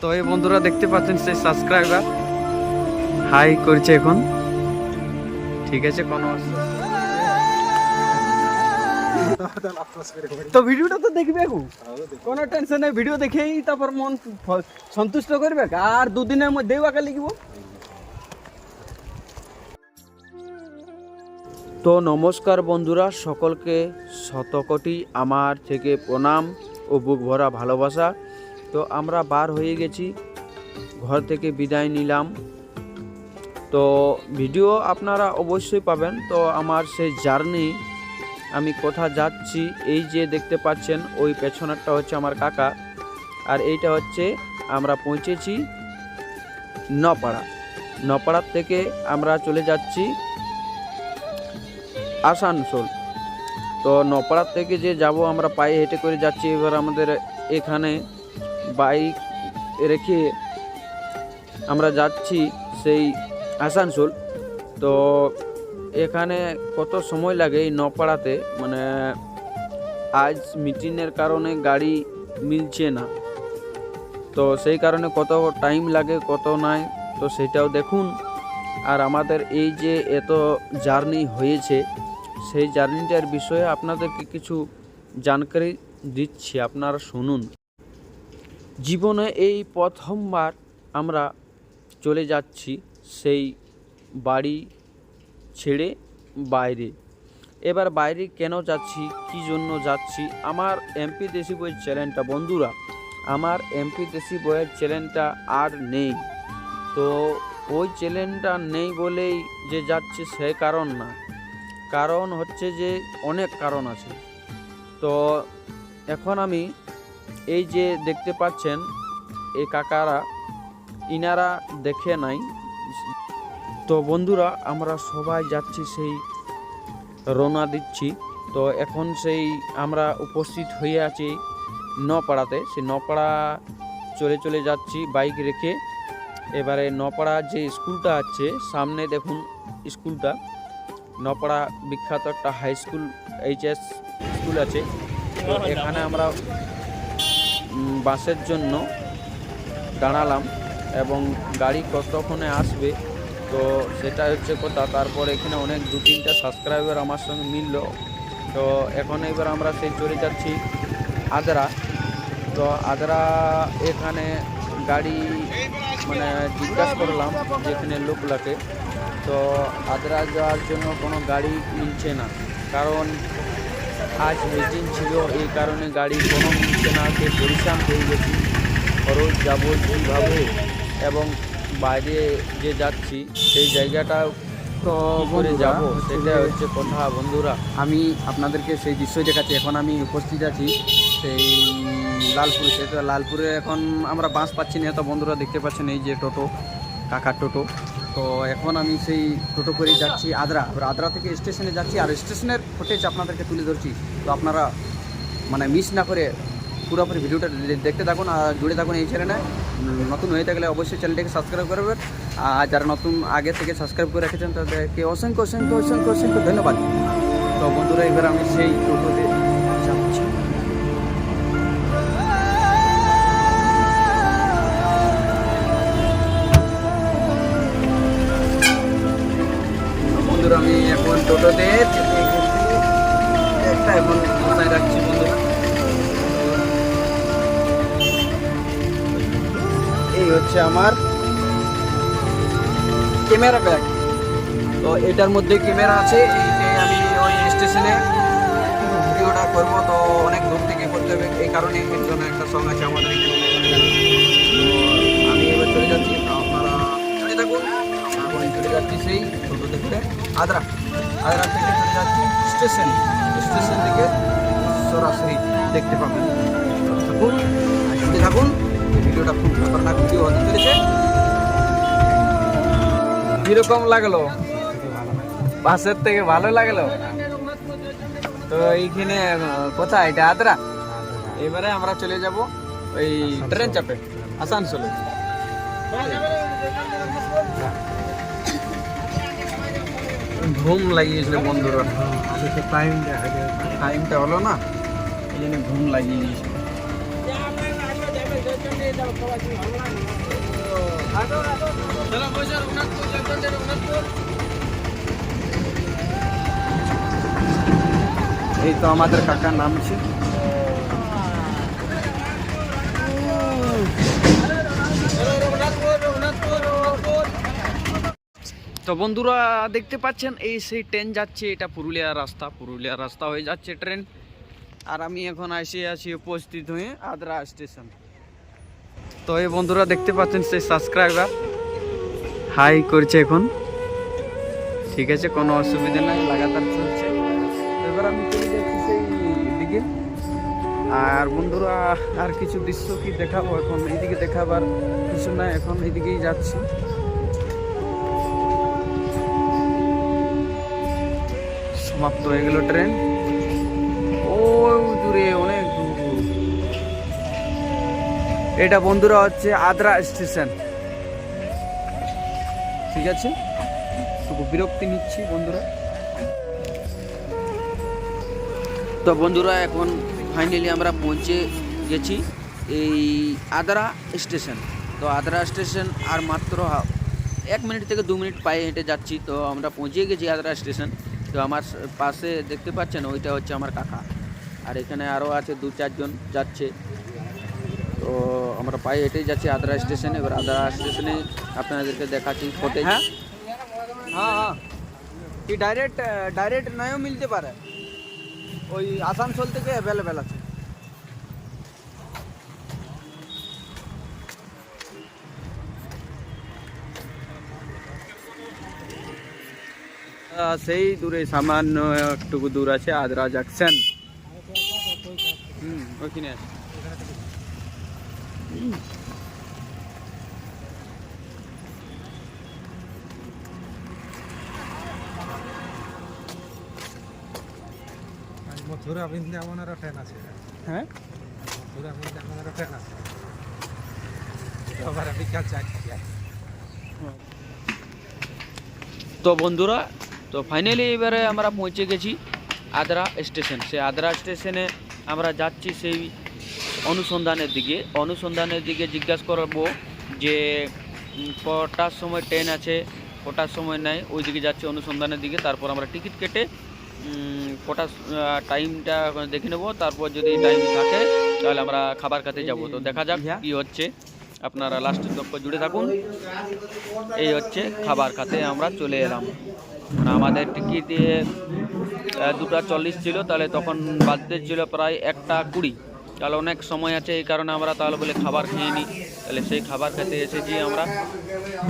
তো এই বন্ধুরা দেখতে পাচ্ছেন সেই সাবস্ক্রাইবার হাই করছে এখন। ঠিক আছে, কোনো তো ভিডিওটা তো দেখবে কোনো টেনশন নেই, ভিডিও দেখেই তারপর মন সন্তুষ্ট করবে। আর দুদিনের মধ্যেই ওকে লিখব। তো নমস্কার বন্ধুরা, সকলকে শতকটি আমার থেকে প্রণাম ও বুক ভরা ভালোবাসা। তো আমরা বার হয়ে গেছি, ঘর থেকে বিদায় নিলাম। তো ভিডিও আপনারা অবশ্যই পাবেন। তো আমার সেই জার্নি, আমি কোথা যাচ্ছি, এই যে দেখতে পাচ্ছেন, ওই পেছনেরটা হচ্ছে আমার কাকা। আর এইটা হচ্ছে আমরা পৌঁছেছি নপাড়া। নপাড়ার থেকে আমরা চলে যাচ্ছি আসানসোল। তো নপাড়ার থেকে যে যাব, আমরা পায়ে হেঁটে করে যাচ্ছি। এবার আমাদের এখানে বাইক রেখে আমরা যাচ্ছি সেই আসানসোল। তো এখানে কত সময় লাগে এই নপাড়াতে? মানে আজ মিটিংয়ের কারণে গাড়ি মিলছে না। তো সেই কারণে কত টাইম লাগে, কত নাই, তো সেটাও দেখুন। আর আমাদের এই যে এত জার্নি হয়েছে, সেই জার্নিটার বিষয়ে আপনাদেরকে কিছু জানকারি দিচ্ছি, আপনারা শুনুন। জীবনে এই প্রথমবার আমরা চলে যাচ্ছি সেই বাড়ি ছেড়ে বাইরে। এবার বাইরে কেন যাচ্ছি, কি জন্য যাচ্ছি, আমার এমপি দেশি বইয়ের চ্যানেলটা, বন্ধুরা, আমার এমপি দেশি বইয়ের চ্যানেলটা আর নেই। তো ওই চ্যানেলটা নেই বলেই যে যাচ্ছে সে কারণ না। কারণ হচ্ছে যে অনেক কারণ আছে। তো এখন আমি এই যে দেখতে পাচ্ছেন, এই কাকারা, ইনারা দেখে নাই। তো বন্ধুরা, আমরা সবাই যাচ্ছি সেই রওনা দিচ্ছি। তো এখন সেই আমরা উপস্থিত হয়ে আছি নপাড়াতে। সেই নপাড়া চলে চলে যাচ্ছি বাইক রেখে। এবারে নপাড়া যে স্কুলটা আছে, সামনে দেখুন স্কুলটা। নপাড়া বিখ্যাত একটা হাই স্কুল, এইচএস স্কুল আছে। তো এখানে আমরা বাসের জন্য দাঁড়ালাম এবং গাড়ি কতক্ষণে আসবে, তো সেটা হচ্ছে কথা। তারপর এখানে অনেক দু তিনটা সাবস্ক্রাইবার আমার সঙ্গে মিলল। তো এখন এবার আমরা সেই চলে যাচ্ছি আদ্রা। তো আদ্রা এখানে গাড়ি মানে জিজ্ঞাসা করলাম যেখানে লোকগুলাকে তো আদ্রা যাওয়ার জন্য কোনো গাড়ি মিলছে না। কারণ আজ মিটিং ছিল এই কারণে গাড়ি কোনো মিলছে না সে পরিশ্রম হয়ে গেছি। খরচ যাব কীভাবে এবং বাইরে যে যাচ্ছি সেই জায়গাটা তো করে যাব সেটা হচ্ছে কথা। বন্ধুরা আমি আপনাদেরকে সেই দৃশ্য দেখাচ্ছি। এখন আমি উপস্থিত আছি সেই লালপুরে। সেটা লালপুরে এখন আমরা বাস পাচ্ছি না তো বন্ধুরা দেখতে পাচ্ছেন এই যে টোটো কাকার টোটো। তো এখন আমি সেই টোটো করে যাচ্ছি আদ্রা। এবার আদ্রা থেকে স্টেশনে যাচ্ছি, আর স্টেশনের ফুটেজ আপনাদেরকে তুলে ধরছি। তো আপনারা মানে মিস না করে পুরোপুরি ভিডিওটা দেখতে থাকুন আর জুড়ে থাকুন এই চ্যানেলে নতুন হয়ে থাকলে অবশ্যই চ্যানেলটাকে সাবস্ক্রাইব করবেন। আর যারা নতুন আগে থেকে সাবস্ক্রাইব করে রেখেছেন তাদেরকে অসংখ্য অসংখ্য অসংখ্য অসংখ্য ধন্যবাদ। তো বন্ধুরা, এবার আমি সেই টোটোতে হচ্ছে আমার ক্যামেরা ব্যাগ। তো এটার মধ্যে ক্যামেরা আছে, এইতে আমি ওই স্টেশনে ভিডিওটা করব। তো অনেক দূর থেকে করতে হবে, এই কারণে এর জন্য একটা সং আছে আমাদের আমি এবার চলে যাচ্ছি আপনারা চলে থাকুন, আমরা চলে যাচ্ছি সেই ছোটো দেখতে। আদ্রা আদ্রা থেকে চলে যাচ্ছি স্টেশন স্টেশন থেকে সরাসরি দেখতে পাবেন। থাকুন, আর থাকুন। ভিডিওটা খুব খতরনাক ভিডিও হতে চলেছে। কীরকম লাগল? বাসের থেকে ভালো লাগল? তো এইখানে কোথায়? এটা আদ্রা? এবারে আমরা চলে যাব ওই ট্রেন চাপে আসানসোলে। ঘুম লাগিয়েছিল বন্ধুরা। টাইমটা হলো না? এই জন্য ঘুম লাগিয়ে দিয়েছিল এই তো আমাদের কাকার নাম আছে তো বন্ধুরা দেখতে পাচ্ছেন, এই সেই ট্রেন যাচ্ছে, এটা পুরুলিয়ার রাস্তা। পুরুলিয়ার রাস্তা হয়ে যাচ্ছে ট্রেন আর আমি এখন এসে আছি উপস্থিত হয়ে আদ্রা স্টেশন তো এই বন্ধুরা দেখতে পাচ্ছেন সেই সাবস্ক্রাইবার হাই করছে এখন। ঠিক আছে, কোনো অসুবিধা নাই, লাগাতার চলছে। এবার আমি চলে যাচ্ছি সেই দিকে। আর বন্ধুরা, আর কিছু দৃশ্য কি দেখাবো এখন? এইদিকে দেখাবার কিছু না এখন এইদিকেই যাচ্ছি। সমাপ্ত হয়ে গেল ট্রেন। ও দূরে অনেক এটা বন্ধুরা হচ্ছে আদ্রা স্টেশন। ঠিক আছে? একটু বিরক্তি নিচ্ছি বন্ধুরা। তো বন্ধুরা, এখন ফাইনালি আমরা পৌঁছে গেছি এই আদ্রা স্টেশন। তো আদ্রা স্টেশন আর মাত্র এক মিনিট থেকে দু মিনিট পায়ে হেঁটে যাচ্ছি। তো আমরা পৌঁছে গেছি আদ্রা স্টেশন। তো আমার পাশে দেখতে পাচ্ছেন, ওইটা হচ্ছে আমার কাকা। আর এখানে আরও আছে দু চারজন যাচ্ছে। তো আমরা পায়ে হেঁটেই যাচ্ছি আদ্রা স্টেশনে। এবার আদ্রা স্টেশনে আপনাদেরকে দেখাচ্ছি ফোটেজ হ্যাঁ? হ্যাঁ হ্যাঁ। কি ডাইরেক্ট ডাইরেক্ট নাও মিলতে পারে। ওই আসানসোল থেকে অ্যাভেলেবেল আছে। সেই দূরে সামান্য একটুকু দূর আছে আদ্রা জাংশন হুম, ওইখানে আছে। মথুরা বৃন্দাবনেরও ট্রেন আছে হ্যাঁ মথুরা বৃন্দাবনেরও ট্রেন আছে আবার বিকাল চারটায় তো বন্ধুরা তো ফাইনালি এবারে আমরা পৌঁছে গেছি আদ্রা স্টেশন সেই আদ্রা স্টেশনে আমরা যাচ্ছি সেই অনুসন্ধানের দিকে অনুসন্ধানের দিকে জিজ্ঞাসা করব যে কটার সময় ট্রেন আছে কটার সময় নেয় ওই দিকে যাচ্ছি অনুসন্ধানের দিকে তারপর আমরা টিকিট কেটে কটা টাইমটা দেখে নেব তারপর যদি টাইম থাকে তাহলে আমরা খাবার খেতে যাব। তো দেখা যাক কি হচ্ছে। আপনারা লাস্টের তক্ষ জুড়ে থাকুন। এই হচ্ছে খাবার খাতে আমরা চলে এলাম। আমাদের টিকিট দুটা চল্লিশ ছিল তাহলে তখন বাজতে ছিল প্রায় একটা কুড়ি। তাহলে অনেক সময় আছে এই কারণে আমরা তাহলে বলে খাবার খেয়ে নিই। তাহলে সেই খাবার খেতে এসেছি আমরা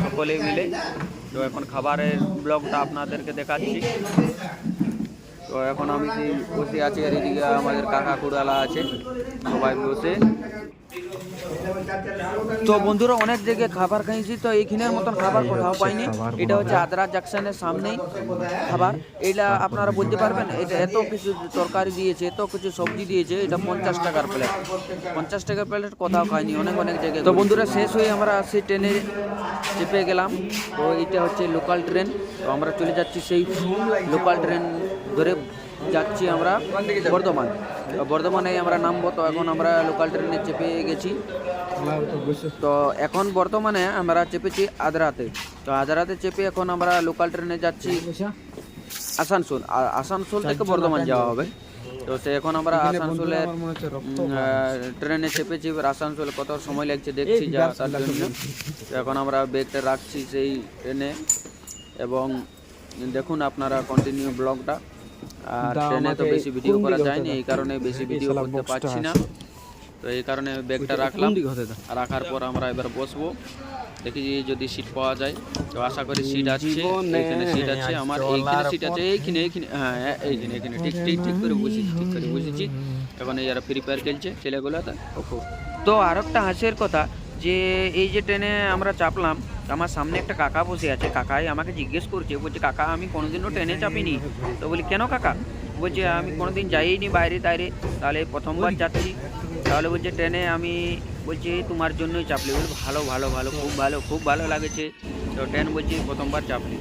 সকলে মিলে। তো এখন খাবারের ব্লগটা আপনাদেরকে দেখাচ্ছি। তো এখন আমি বসে আছি আর এদিকে আমাদের কাকা কুড়ালা আছে, সবাই বসে। তো বন্ধুরা, অনেক জায়গায় খাবার খাইছি, তো এইখানের মতন খাবার কোথাও পাইনি। এটা হচ্ছে আদ্রা জাংশনের সামনেই খাবার। এটা আপনারা বলতে পারবেন, এটা এত কিছু তরকারি দিয়েছে, এত কিছু সবজি দিয়েছে, এটা পঞ্চাশ টাকার প্লেট পঞ্চাশ টাকার প্লেট কোথাও খাইনি, অনেক অনেক জায়গায়। তো বন্ধুরা, শেষ হয়ে আমরা সেই ট্রেনে চেপে গেলাম। তো এটা হচ্ছে লোকাল ট্রেন তো আমরা চলে যাচ্ছি সেই লোকাল ট্রেন ধরে যাচ্ছি আমরা বর্ধমান। বর্ধমানে আমরা নামবো তো এখন আমরা লোকাল ট্রেনে চেপে গেছি। তো এখন বর্তমানে আমরা চেপেছি আদ্রাতে। তো আদ্রাতে চেপে এখন আমরা লোকাল ট্রেনে যাচ্ছি আসানসোল। আর আসানসোল থেকে বর্ধমান যাওয়া হবে। তো সে এখন আমরা আসানসোলের ট্রেনে চেপেছি। এবার আসানসোলে কত সময় লাগছে দেখছি যা তার জন্য। তো এখন আমরা ব্যাগটা রাখছি সেই ট্রেনে এবং দেখুন আপনারা কন্টিনিউ ব্লগটা। ট্রেনে তো বেশি ভিডিও করা যায়নি এই কারণে বেশি ভিডিও করতে পারছি না। তো এই কারণে ব্যাগটা রাখলাম রাখার পর আমরা এবার বসবো। দেখি যদি সিট পাওয়া যায়। তো আশা করি সিট আছে এইখানে সিট আছে আমার এইখানে সিট আছে এইখানে এইখানে হ্যাঁ এইখানে এখানে ঠিক ঠিক ঠিক করে বসেছি ঠিক করে বসেছি। এখন এই যারা ফ্রি ফায়ার খেলছে ছেলেগুলো তো তো আর একটা হাসির কথা যে এই যে ট্রেনে আমরা চাপলাম আমার সামনে একটা কাকা বসে আছে। কাকাই আমাকে জিজ্ঞেস করছে, বলছে, কাকা, আমি কোনোদিনও ট্রেনে চাপিনি। তো বলি, কেন কাকা? বলছে, আমি কোনোদিন যাইনি বাইরে তাইরে। তাহলে প্রথমবার যাচ্ছি তাহলে বলছে, ট্রেনে আমি বলছি, তোমার জন্যই চাপলি। বলি ভালো ভালো ভালো, খুব ভালো খুব ভালো লাগেছে। তো ট্রেন বলছি, প্রথমবার চাপলি।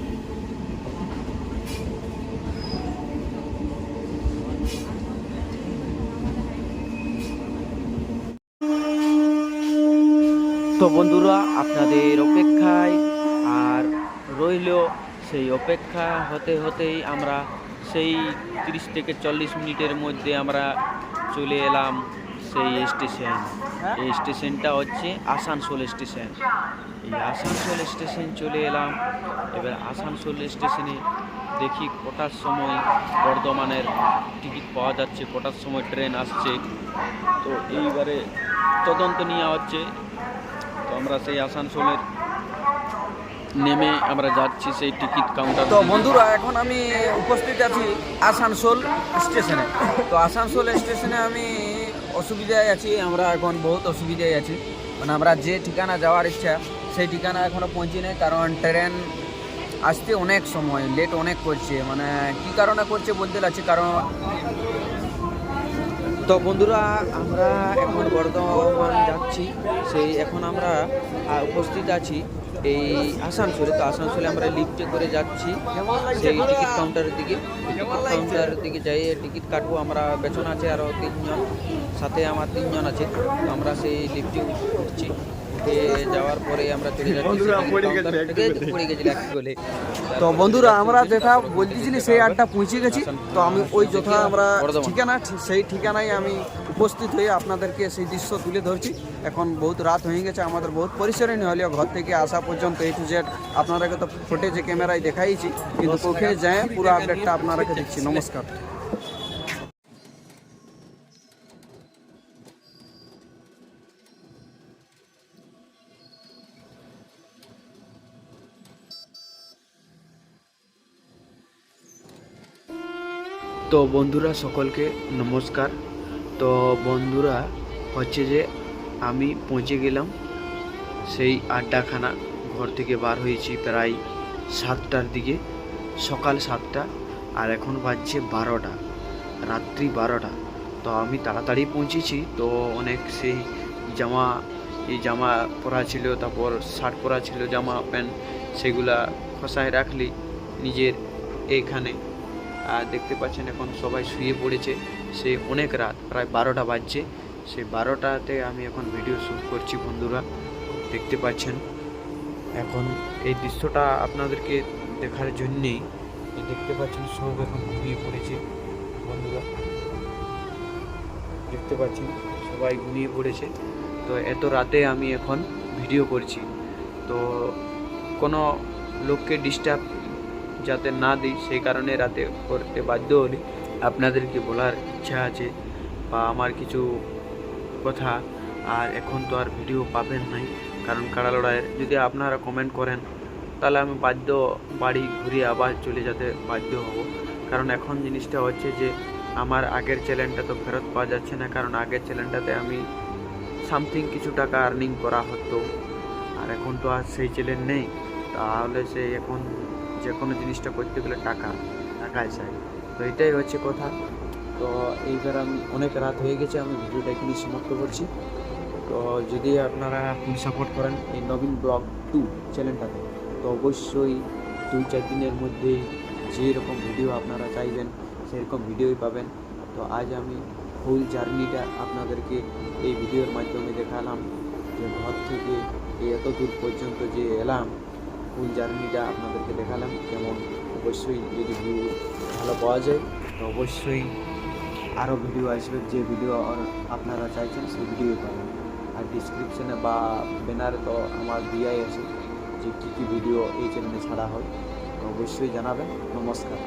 তো বন্ধুরা আপনাদের অপেক্ষায় আর রইল সেই অপেক্ষা। হতে হতেই আমরা সেই তিরিশ থেকে চল্লিশ মিনিটের মধ্যে আমরা চলে এলাম সেই স্টেশন। এই স্টেশনটা হচ্ছে আসানসোল স্টেশন। এই আসানসোল স্টেশন চলে এলাম। এবার আসানসোল স্টেশনে দেখি কটার সময় বর্ধমানের টিকিট পাওয়া যাচ্ছে কটার সময় ট্রেন আসছে। তো এইবারে তদন্ত নেওয়া হচ্ছে। আমরা সেই আসানসোলের নেমে আমরা যাচ্ছি সেই টিকিট কাউন্টার তো বন্ধুরা এখন আমি উপস্থিত আছি আসানসোল স্টেশনে। তো আসানসোল স্টেশনে আমি অসুবিধায় আছি আমরা এখন বহুত অসুবিধায় আছি। মানে আমরা যে ঠিকানা যাওয়ার ইচ্ছা সেই ঠিকানা এখনও পৌঁছি নাই কারণ ট্রেন আসতে অনেক সময় লেট অনেক করছে। মানে কি কারণে করছে বলতে লাগছে কারণ তো বন্ধুরা, আমরা এখন বর্ধমান যাচ্ছি। সেই এখন আমরা উপস্থিত আছি এই আসানসোলে। তো আসানসোলে আমরা লিফটে করে যাচ্ছি। সেই টিকিট কাউন্টারের দিকে। কাউন্টারের দিকে যাই টিকিট কাটবো। আমরা পেছনে আছে আরও তিনজন, সাথে আমার তিনজন আছে। আমরা সেই লিফটে উঠছি। উঠে যাওয়ার পরে আমরা চলে যাচ্ছি। পড়ে গেছিল এক তো বন্ধুরা আমরা যেটা বলতেছিলি সেই আড্ডা পৌঁছে গেছি। তো আমি ওই যথা আমরা ঠিকানা ঠিক সেই ঠিকানায় আমি উপস্থিত হয়ে আপনাদেরকে সেই দৃশ্য তুলে ধরছি। এখন বহুত রাত হয়ে গেছে আমাদের বহুত পরিসরণী হলেও ঘর থেকে আসা পর্যন্ত এ টু জেড আপনাদেরকে তো ফুটেজে ক্যামেরায় দেখাইছি কিন্তু ওখানে যায় পুরো আপডেটটা আপনাদেরকে দিচ্ছি। নমস্কার। তো বন্ধুরা সকলকে নমস্কার। তো বন্ধুরা হচ্ছে যে আমি পৌঁছে গেলাম সেই আড্ডাখানা ঘর থেকে বার হয়েছি প্রায় সাতটার দিকে, সকাল সাতটা আর এখন বাজছে বারোটা, রাত্রি বারোটা। তো আমি তাড়াতাড়ি পৌঁছেছি, তো অনেক সেই জামা, এই জামা পরা ছিল, তারপর শার্ট পরা ছিল, জামা, প্যান্ট, সেগুলা খসায় রাখলি নিজের এইখানে। দেখতে পাচ্ছেন এখন সবাই শুয়ে পড়েছে। সে অনেক রাত, প্রায় বারোটা বাজছে। সেই বারোটাতে আমি এখন ভিডিও শ্যুট করছি বন্ধুরা। দেখতে পাচ্ছেন। এখন এই দৃশ্যটা আপনাদেরকে দেখার জন্যেই দেখতে পাচ্ছেন সব এখন ঘুমিয়ে পড়েছে বন্ধুরা। দেখতে পাচ্ছেন সবাই ঘুমিয়ে পড়েছে। তো এত রাতে আমি এখন ভিডিও করছি। তো কোনো লোককে ডিস্টার্ব যাতে না দিই সেই কারণে রাতে করতে বাধ্য হলি। আপনাদেরকে বলার ইচ্ছা আছে বা আমার কিছু কথা, আর এখন তো আর ভিডিও পাবেন নাই। কারণ কাড়া লড়াইয়ের, যদি আপনারা কমেন্ট করেন, তাহলে আমি বাধ্য বাড়ি ঘুরে আবার চলে যেতে বাধ্য হব। কারণ এখন জিনিসটা হচ্ছে যে, আমার আগের চ্যানেলটা তো ফেরত পাওয়া যাচ্ছে না। কারণ আগের চ্যানেলটাতে আমি সামথিং কিছু টাকা আর্নিং করা হতো। আর এখন তো আর সেই চ্যানেল নেই। তাহলে সেই এখন যে কোনো জিনিসটা করতে গেলে টাকা, টাকাই চাই। তো এটাই হচ্ছে কথা। তো এইবার আমি অনেক রাত হয়ে গেছে, আমি ভিডিওটা এখানে সমাপ্ত করছি। তো যদি আপনারা ফুল সাপোর্ট করেন এই নবীন ব্লগ টু চ্যানেলটাতে তো অবশ্যই দুই চার দিনের মধ্যেই যেরকম ভিডিও আপনারা চাইবেন, সেরকম ভিডিওই পাবেন। তো আজ আমি ফুল জার্নিটা আপনাদেরকে এই ভিডিওর মাধ্যমে দেখালাম যে ঘর থেকে এত দূর পর্যন্ত যে এলাম ফুল জার্নিটা আপনাদেরকে দেখালাম যেমন অবশ্যই যদি ভিউ ভালো পাওয়া যায়, তো অবশ্যই আরও ভিডিও আসবে, যে ভিডিও আপনারা চাইছেন সেই ভিডিও পাবেন। আর ডিসক্রিপশানে বা ব্যানারে তো আমার দিয়াই আছে যে কী কী ভিডিও এই চ্যানেলে ছাড়া হয় অবশ্যই জানাবেন। নমস্কার।